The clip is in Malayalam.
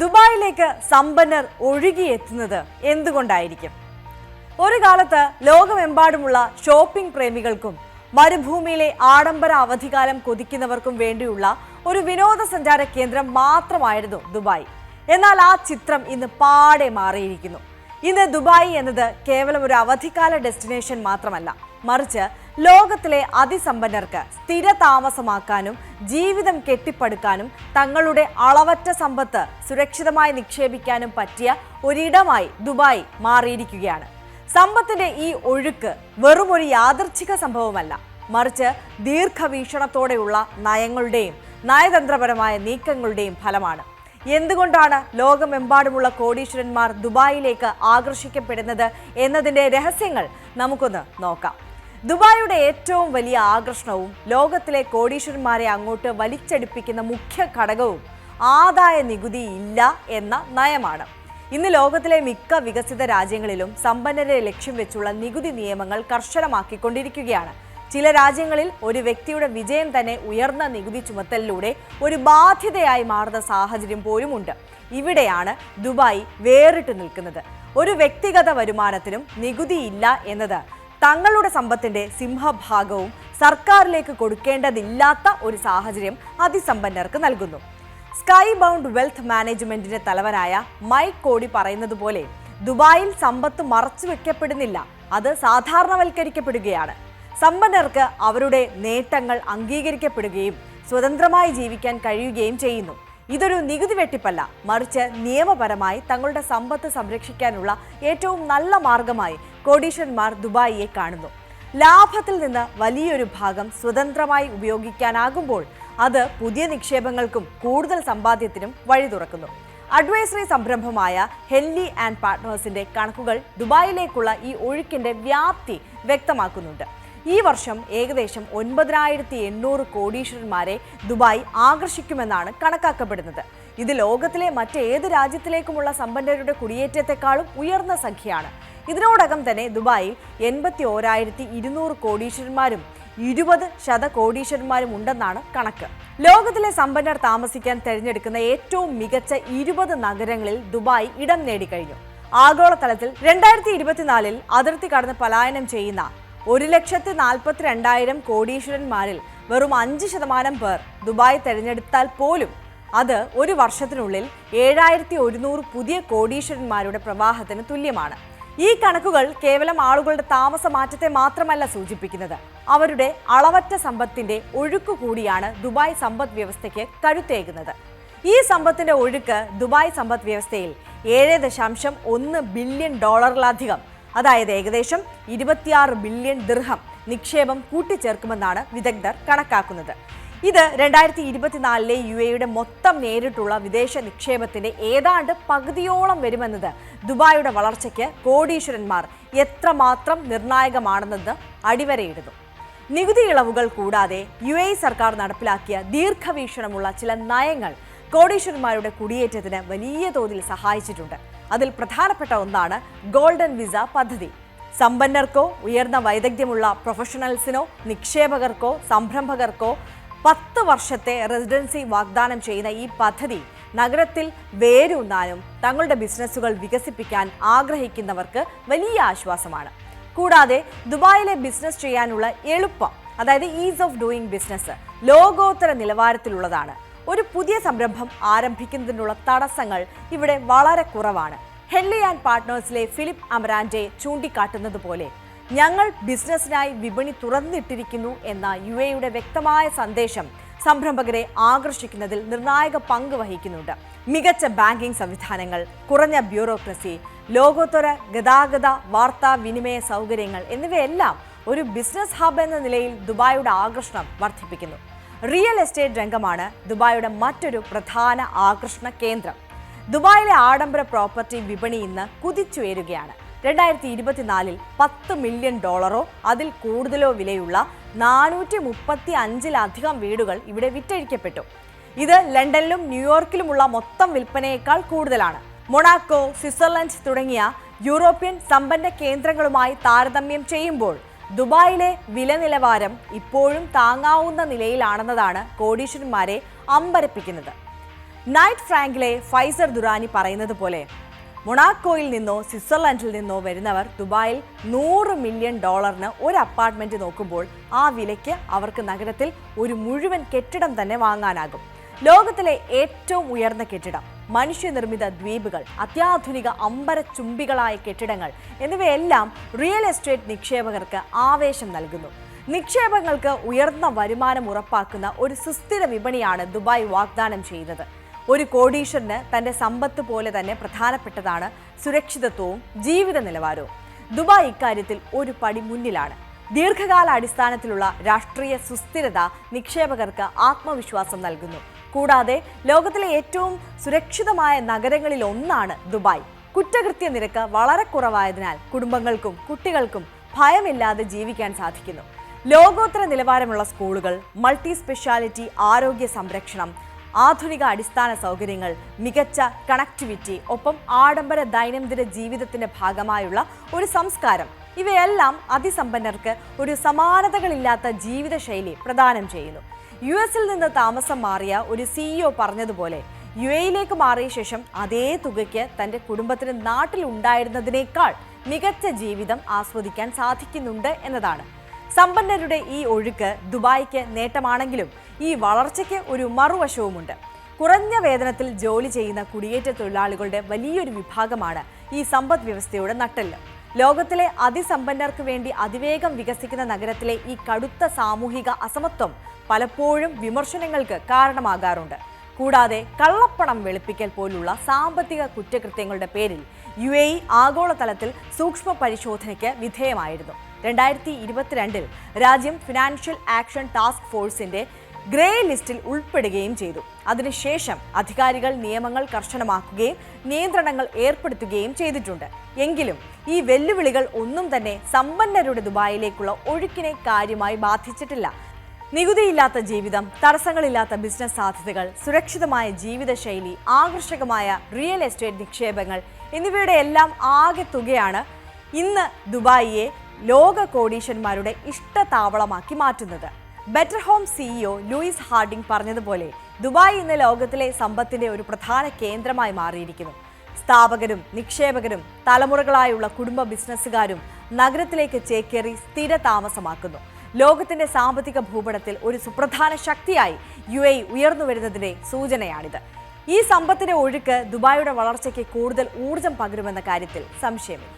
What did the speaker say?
ദുബായിലേക്ക് സമ്പന്നർ ഒഴുകിയെത്തുന്നത് എന്തുകൊണ്ടായിരിക്കും? ഒരു കാലത്ത് ലോകമെമ്പാടുമുള്ള ഷോപ്പിംഗ് പ്രേമികൾക്കും മരുഭൂമിയിലെ ആഡംബര അവധികാലം കൊതിക്കുന്നവർക്കും വേണ്ടിയുള്ള ഒരു വിനോദസഞ്ചാര കേന്ദ്രം മാത്രമായിരുന്നു ദുബായ്. എന്നാൽ ആ ചിത്രം ഇന്ന് പാടെ മാറിയിരിക്കുന്നു. ഇന്ന് ദുബായ് എന്നത് കേവലം ഒരു അവധിക്കാല ഡെസ്റ്റിനേഷൻ മാത്രമല്ല. മറിച്ച് ലോകത്തിലെ അതിസമ്പന്നർക്ക് സ്ഥിര താമസമാക്കാനും ജീവിതം കെട്ടിപ്പടുക്കാനും തങ്ങളുടെ അളവറ്റ സമ്പത്ത് സുരക്ഷിതമായി നിക്ഷേപിക്കാനും പറ്റിയ ഒരിടമായി ദുബായ് മാറിയിരിക്കുകയാണ്. സമ്പത്തിന്റെ ഈ ഒഴുക്ക് വെറും ഒരു യാദർച്ഛിക സംഭവമല്ല മറിച്ച് ദീർഘവീക്ഷണത്തോടെയുള്ള നയങ്ങളുടെയും നയതന്ത്രപരമായ നീക്കങ്ങളുടെയും ഫലമാണ്. എന്തുകൊണ്ടാണ് ലോകമെമ്പാടുമുള്ള കോടീശ്വരന്മാർ ദുബായിലേക്ക് ആകർഷിക്കപ്പെടുന്നത് എന്നതിന്റെ രഹസ്യങ്ങൾ നമുക്കൊന്ന് നോക്കാം. ദുബായിയുടെ ഏറ്റവും വലിയ ആകർഷണവും ലോകത്തിലെ കോടീശ്വരന്മാരെ അങ്ങോട്ട് വലിച്ചടിപ്പിക്കുന്ന മുഖ്യ ഘടകവും ആദായ നികുതി ഇല്ല എന്ന നയമാണ്. ഇന്ന് ലോകത്തിലെ മിക്ക വികസിത രാജ്യങ്ങളിലും സമ്പന്നരെ ലക്ഷ്യം വെച്ചുള്ള നികുതി നിയമങ്ങൾ കർശനമാക്കിക്കൊണ്ടിരിക്കുകയാണ്. ചില രാജ്യങ്ങളിൽ ഒരു വ്യക്തിയുടെ വിജയം തന്നെ ഉയർന്ന നികുതി ചുമത്തലിലൂടെ ഒരു ബാധ്യതയായി മാറുന്ന സാഹചര്യം പോലുമുണ്ട്. ഇവിടെയാണ് ദുബായ് വേറിട്ട് നിൽക്കുന്നത്. ഒരു വ്യക്തിഗത വരുമാനത്തിനും നികുതിയില്ല എന്നത് തങ്ങളുടെ സമ്പത്തിന്റെ സിംഹഭാഗവും സർക്കാരിലേക്ക് കൊടുക്കേണ്ടതില്ലാത്ത ഒരു സാഹചര്യം അതിസമ്പന്നർക്ക് നൽകുന്നു. സ്കൈ ബൗണ്ട് വെൽത്ത് മാനേജ്മെന്റിന്റെ തലവനായ മൈക്ക് കോടി പറയുന്നത് പോലെ ദുബായിൽ സമ്പത്ത് മറച്ചു വെക്കപ്പെടുന്നില്ല. അത് സാധാരണവൽക്കരിക്കപ്പെടുകയാണ്. സമ്പന്നർക്ക് അവരുടെ നേട്ടങ്ങൾ അംഗീകരിക്കപ്പെടുകയും സ്വതന്ത്രമായി ജീവിക്കാൻ കഴിയുകയും ചെയ്യുന്നു. ഇതൊരു നികുതി വെട്ടിപ്പല്ല മറിച്ച് നിയമപരമായി തങ്ങളുടെ സമ്പത്ത് സംരക്ഷിക്കാനുള്ള ഏറ്റവും നല്ല മാർഗമായി കോടീശ്വരന്മാർ ദുബായിയെ കാണുന്നു. ലാഭത്തിൽ നിന്ന് വലിയൊരു ഭാഗം സ്വതന്ത്രമായി ഉപയോഗിക്കാനാകുമ്പോൾ അത് പുതിയ നിക്ഷേപങ്ങൾക്കും കൂടുതൽ സമ്പാദ്യത്തിനും വഴി തുറക്കുന്നു. അഡ്വൈസറി സംരംഭമായ ഹെല്ലി ആൻഡ് പാർട്ട്നേഴ്സിന്റെ കണക്കുകൾ ദുബായിലേക്കുള്ള ഈ ഒഴുക്കിന്റെ വ്യാപ്തി വ്യക്തമാക്കുന്നുണ്ട്. ഈ വർഷം ഏകദേശം ഒൻപതിനായിരത്തി എണ്ണൂറ് കോടീശ്വരന്മാരെ ദുബായ് ആകർഷിക്കുമെന്നാണ് കണക്കാക്കപ്പെടുന്നത്. ഇത് ലോകത്തിലെ മറ്റേത് രാജ്യത്തിലേക്കുമുള്ള സമ്പന്നരുടെ കുടിയേറ്റത്തെക്കാളും ഉയർന്ന സംഖ്യയാണ്. ഇതിനോടകം തന്നെ ദുബായിൽ എൺപത്തി ഓരായിരത്തി ഇരുന്നൂറ് കോടീശ്വരന്മാരും ഇരുപത് ശത കോടീശ്വരന്മാരും ഉണ്ടെന്നാണ് കണക്ക്. ലോകത്തിലെ സമ്പന്നർ താമസിക്കാൻ തിരഞ്ഞെടുക്കുന്ന ഏറ്റവും മികച്ച ഇരുപത് നഗരങ്ങളിൽ ദുബായ് ഇടം നേടിക്കഴിഞ്ഞു. ആഗോളതലത്തിൽ രണ്ടായിരത്തി ഇരുപത്തിനാലിൽ അതിർത്തി കടന്ന് പലായനം ചെയ്യുന്ന ഒരു ലക്ഷത്തി നാൽപ്പത്തി രണ്ടായിരം കോടീശ്വരന്മാരിൽ വെറും അഞ്ച് ശതമാനം പേർ ദുബായ് തിരഞ്ഞെടുത്താൽ പോലും അത് ഒരു വർഷത്തിനുള്ളിൽ ഏഴായിരത്തി ഒരുന്നൂറ് പുതിയ കോടീശ്വരന്മാരുടെ പ്രവാഹത്തിന് തുല്യമാണ്. ഈ കണക്കുകൾ കേവലം ആളുകളുടെ താമസ മാറ്റത്തെ മാത്രമല്ല സൂചിപ്പിക്കുന്നത്. അവരുടെ അളവറ്റ സമ്പത്തിന്റെ ഒഴുക്ക് കൂടിയാണ് ദുബായ് സമ്പദ് വ്യവസ്ഥയ്ക്ക് കരുത്തേകുന്നത്. ഈ സമ്പത്തിന്റെ ഒഴുക്ക് ദുബായ് സമ്പദ് വ്യവസ്ഥയിൽ ഏഴ് ദശാംശം ഒന്ന് ബില്യൺ ഡോളറിലധികം അതായത് ഏകദേശം ഇരുപത്തിയാറ് ബില്യൺ ദിർഹം നിക്ഷേപം കൂട്ടിച്ചേർക്കുമെന്നാണ് വിദഗ്ധർ കണക്കാക്കുന്നത്. ഇത് രണ്ടായിരത്തി ഇരുപത്തിനാലിലെ യു എയുടെ മൊത്തം നേരിട്ടുള്ള വിദേശ നിക്ഷേപത്തിന്റെ ഏതാണ്ട് പകുതിയോളം വരുമെന്നത് ദുബായിയുടെ വളർച്ചയ്ക്ക് കോടീശ്വരന്മാർ എത്രമാത്രം നിർണായകമാണെന്നത് അടിവരയിടുന്നു. നികുതി ഇളവുകൾ കൂടാതെ യു എ സർക്കാർ നടപ്പിലാക്കിയ ദീർഘവീക്ഷണമുള്ള ചില നയങ്ങൾ കോടീശ്വരന്മാരുടെ കുടിയേറ്റത്തിന് വലിയ തോതിൽ സഹായിച്ചിട്ടുണ്ട്. അതിൽ പ്രധാനപ്പെട്ട ഒന്നാണ് ഗോൾഡൻ വിസ പദ്ധതി. സമ്പന്നർക്കോ ഉയർന്ന വൈദഗ്ധ്യമുള്ള പ്രൊഫഷണൽസിനോ നിക്ഷേപകർക്കോ സംരംഭകർക്കോ പത്ത് വർഷത്തെ റെസിഡൻസി വാഗ്ദാനം ചെയ്യുന്ന ഈ പദ്ധതി നഗരത്തിൽ വേരൂന്നാനും തങ്ങളുടെ ബിസിനസ്സുകൾ വികസിപ്പിക്കാൻ ആഗ്രഹിക്കുന്നവർക്ക് വലിയ ആശ്വാസമാണ്. കൂടാതെ ദുബായിലെ ബിസിനസ് ചെയ്യാനുള്ള എളുപ്പം അതായത് ഈസ് ഓഫ് ഡൂയിങ് ബിസിനസ് ലോകോത്തര നിലവാരത്തിലുള്ളതാണ്. ഒരു പുതിയ സംരംഭം ആരംഭിക്കുന്നതിനുള്ള തടസ്സങ്ങൾ ഇവിടെ വളരെ കുറവാണ്. ഹെല്ലി ആൻഡ് പാർട്ട്നേഴ്സിലെ ഫിലിപ്പ് അമരാൻഡെ ചൂണ്ടിക്കാട്ടുന്നത് പോലെ ഞങ്ങൾ ബിസിനസ്സിനായി വിപണി തുറന്നിട്ടിരിക്കുന്നു എന്ന യു എയുടെ വ്യക്തമായ സന്ദേശം സംരംഭകരെ ആകർഷിക്കുന്നതിൽ നിർണായക പങ്ക് വഹിക്കുന്നുണ്ട്. മികച്ച ബാങ്കിംഗ് സംവിധാനങ്ങൾ കുറഞ്ഞ ബ്യൂറോക്രസി ലോകോത്തര ഗതാഗത വാർത്താ വിനിമയ സൗകര്യങ്ങൾ എന്നിവയെല്ലാം ഒരു ബിസിനസ് ഹബ് എന്ന നിലയിൽ ദുബായിയുടെ ആകർഷണം വർദ്ധിപ്പിക്കുന്നു. റിയൽ എസ്റ്റേറ്റ് രംഗമാണ് ദുബായിയുടെ മറ്റൊരു പ്രധാന ആകർഷണ കേന്ദ്രം. ദുബായിലെ ആഡംബര പ്രോപ്പർട്ടി വിപണി ഇന്ന് കുതിച്ചുയരുകയാണ്. രണ്ടായിരത്തി ഇരുപത്തിനാലിൽ പത്ത് മില്യൺ ഡോളറോ അതിൽ കൂടുതലോ വിലയുള്ള നാനൂറ്റി മുപ്പത്തി അഞ്ചിലധികം വീടുകൾ ഇവിടെ വിറ്റഴിക്കപ്പെട്ടു. ഇത് ലണ്ടനിലും ന്യൂയോർക്കിലുമുള്ള മൊത്തം വിൽപ്പനയേക്കാൾ കൂടുതലാണ്. മൊണാക്കോ സ്വിറ്റ്സർലൻഡ് തുടങ്ങിയ യൂറോപ്യൻ സമ്പന്ന കേന്ദ്രങ്ങളുമായി താരതമ്യം ചെയ്യുമ്പോൾ ദുബായിലെ വില നിലവാരം ഇപ്പോഴും താങ്ങാവുന്ന നിലയിലാണെന്നതാണ് കോടീശ്വരന്മാരെ അമ്പരപ്പിക്കുന്നത്. നൈറ്റ് ഫ്രാങ്കിലെ ഫൈസർ ദുറാനി പറയുന്നത് പോലെ മൊണാക്കോയിൽ നിന്നോ സ്വിറ്റ്സർലൻഡിൽ നിന്നോ വരുന്നവർ ദുബായിൽ നൂറ് മില്യൺ ഡോളറിന് ഒരു അപ്പാർട്ട്മെന്റ് നോക്കുമ്പോൾ ആ വിലയ്ക്ക് അവർക്ക് നഗരത്തിൽ ഒരു മുഴുവൻ കെട്ടിടം തന്നെ വാങ്ങാനാകും. ലോകത്തിലെ ഏറ്റവും ഉയർന്ന കെട്ടിടം മനുഷ്യനിർമ്മിത ദ്വീപുകൾ അത്യാധുനിക അമ്പര ചുംബികളായ കെട്ടിടങ്ങൾ എന്നിവയെല്ലാം റിയൽ എസ്റ്റേറ്റ് നിക്ഷേപകർക്ക് ആവേശം നൽകുന്നു. നിക്ഷേപങ്ങൾക്ക് ഉയർന്ന വരുമാനം ഉറപ്പാക്കുന്ന ഒരു സുസ്ഥിര വിപണിയാണ് ദുബായ് വാഗ്ദാനം ചെയ്യുന്നത്. ഒരു കോടീശ്വരന് തന്റെ സമ്പത്ത് പോലെ തന്നെ പ്രധാനപ്പെട്ടതാണ് സുരക്ഷിതത്വവും ജീവിത നിലവാരവും. ദുബായ് ഇക്കാര്യത്തിൽ ഒരു പടി മുന്നിലാണ്. ദീർഘകാല അടിസ്ഥാനത്തിലുള്ള രാഷ്ട്രീയ സുസ്ഥിരത നിക്ഷേപകർക്ക് ആത്മവിശ്വാസം നൽകുന്നു. കൂടാതെ ലോകത്തിലെ ഏറ്റവും സുരക്ഷിതമായ നഗരങ്ങളിൽ ഒന്നാണ് ദുബായ്. കുറ്റകൃത്യ നിരക്ക് വളരെ കുറവായതിനാൽ കുടുംബങ്ങൾക്കും കുട്ടികൾക്കും ഭയമില്ലാതെ ജീവിക്കാൻ സാധിക്കുന്നു. ലോകോത്തര നിലവാരമുള്ള സ്കൂളുകൾ മൾട്ടി സ്പെഷ്യാലിറ്റി ആരോഗ്യ സംരക്ഷണം ആധുനിക അടിസ്ഥാന സൗകര്യങ്ങൾ മികച്ച കണക്ടിവിറ്റി ഒപ്പം ആഡംബര ദൈനംദിന ജീവിതത്തിന്റെ ഭാഗമായുള്ള ഒരു സംസ്കാരം. ഇവയെല്ലാം അതിസമ്പന്നർക്ക് ഒരു സമാനതകളില്ലാത്ത ജീവിതശൈലി പ്രദാനം ചെയ്യുന്നു. യു എസിൽ നിന്ന് താമസം മാറിയ ഒരു സിഇഒ പറഞ്ഞതുപോലെ യു എയിലേക്ക് മാറിയ ശേഷം അതേ തുകയ്ക്ക് തന്റെ കുടുംബത്തിന് നാട്ടിൽ ഉണ്ടായിരുന്നതിനേക്കാൾ മികച്ച ജീവിതം ആസ്വദിക്കാൻ സാധിക്കുന്നുണ്ട് എന്നതാണ്. സമ്പന്നരുടെ ഈ ഒഴുക്ക് ദുബായിക്ക് നേട്ടമാണെങ്കിലും ഈ വളർച്ചയ്ക്ക് ഒരു മറുവശവുമുണ്ട്. കുറഞ്ഞ വേതനത്തിൽ ജോലി ചെയ്യുന്ന കുടിയേറ്റ തൊഴിലാളികളുടെ വലിയൊരു വിഭാഗമാണ് ഈ സമ്പദ് വ്യവസ്ഥയുടെ നട്ടെല്ല്. ലോകത്തിലെ അതിസമ്പന്നർക്ക് വേണ്ടി അതിവേഗം വികസിക്കുന്ന നഗരത്തിലെ ഈ കടുത്ത സാമൂഹിക അസമത്വം പലപ്പോഴും വിമർശനങ്ങൾക്ക് കാരണമാകാറുണ്ട്. കൂടാതെ കള്ളപ്പണം വെളുപ്പിക്കൽ പോലുള്ള സാമ്പത്തിക കുറ്റകൃത്യങ്ങളുടെ പേരിൽ യു എ ഇ ആഗോളതലത്തിൽ സൂക്ഷ്മ പരിശോധനയ്ക്ക് വിധേയമായിരുന്നു. രണ്ടായിരത്തി ഇരുപത്തിരണ്ടിൽ രാജ്യം ഫിനാൻഷ്യൽ ആക്ഷൻ ടാസ്ക് ഫോഴ്സിന്റെ ഗ്രേ ലിസ്റ്റിൽ ഉൾപ്പെടുകയും ചെയ്തു. അതിനുശേഷം അധികാരികൾ നിയമങ്ങൾ കർശനമാക്കുകയും നിയന്ത്രണങ്ങൾ ഏർപ്പെടുത്തുകയും ചെയ്തിട്ടുണ്ട്. എങ്കിലും ഈ വെല്ലുവിളികൾ ഒന്നും തന്നെ സമ്പന്നരുടെ ദുബായിലേക്കുള്ള ഒഴുക്കിനെ കാര്യമായി ബാധിച്ചിട്ടില്ല. നികുതിയില്ലാത്ത ജീവിതം തടസ്സങ്ങളില്ലാത്ത ബിസിനസ് സാധ്യതകൾ സുരക്ഷിതമായ ജീവിതശൈലി ആകർഷകമായ റിയൽ എസ്റ്റേറ്റ് നിക്ഷേപങ്ങൾ എന്നിവയുടെ എല്ലാം ആകെ തുകയാണ് ഇന്ന് ദുബായിയെ ലോക കോടീശന്മാരുടെ ഇഷ്ടതാവളമാക്കി മാറ്റുന്നത്. Better Home CEO Louis Harding പറഞ്ഞതുപോലെ ദുബായ് ഇന്ന് ലോകത്തിലെ സമ്പത്തിന്റെ ഒരു പ്രധാന കേന്ദ്രമായി മാറിയിരിക്കുന്നു. സ്ഥാപകരും നിക്ഷേപകരും തലമുറകളായുള്ള കുടുംബ ബിസിനസ്സുകാരും നഗരത്തിലേക്ക് ചേക്കേറി സ്ഥിര താമസമാക്കുന്നു ലോകത്തിന്റെ സാമ്പത്തിക ഭൂപടത്തിൽ ഒരു സുപ്രധാന ശക്തിയായി യു എ ഉയർന്നു വരുന്നതിന്റെ സൂചനയാണിത്. ഈ സമ്പത്തിന്റെ ഒഴുക്ക് ദുബായിയുടെ വളർച്ചയ്ക്ക് കൂടുതൽ ഊർജം പകരുമെന്ന കാര്യത്തിൽ സംശയമില്ല.